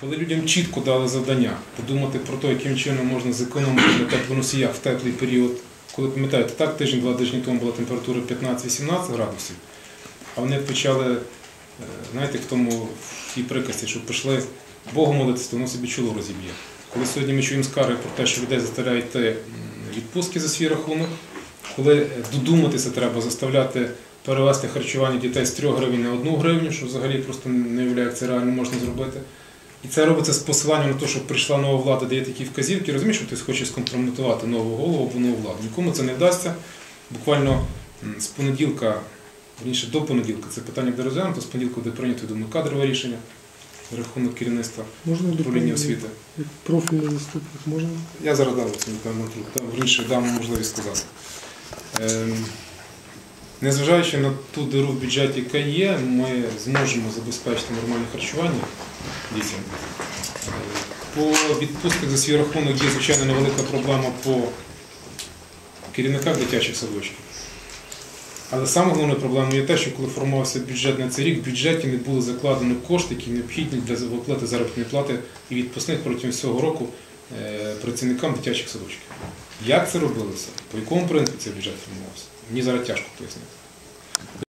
Коли людям чітко дали завдання подумати про те, яким чином можна зекономити на теплоносіях в теплий період, коли пам'ятаєте, так тиждень-два тижні тому була температура 15-18 градусів, а вони почали, е, знаєте, в тому в тій приказці, що пішли Богу молитися, то воно собі чоло розіб'є. Коли сьогодні ми чуємо скарги про те, що людей заставляють відпустки за свій рахунок, коли е, додуматися треба заставляти перевести харчування дітей з 3 гривень на 1 гривню, що взагалі просто не це реально можна зробити. І це робиться з посиланням на те, що прийшла нова влада, дає такі вказівки. Розумієш, що хтось хоче скомпрометувати нову голову або нову владу. Нікому це не вдасться. Буквально з понеділка, верніше до понеділка, це питання буде розглянуто, з понеділка буде прийнято я думаю, кадрове рішення за рахунок керівництва Можна управління освіти. Як профільний заступник можна? Я зараз дам верніше дам можливість сказати. Ем, Незважаючи на ту диру в бюджеті, яка є, ми зможемо забезпечити нормальне харчування дітям. По відпустках за свій рахунок є, звичайно, невелика проблема по керівниках дитячих садочків. Але саме головною проблемою є те, що коли формувався бюджет на цей рік, в бюджеті не було закладено кошти, які необхідні для виплати заробітної плати і відпускних протягом всього року працівникам дитячих садочків. Як це робилося? По якому принципі цей бюджет формувався? Мені зараз тяжко пояснити.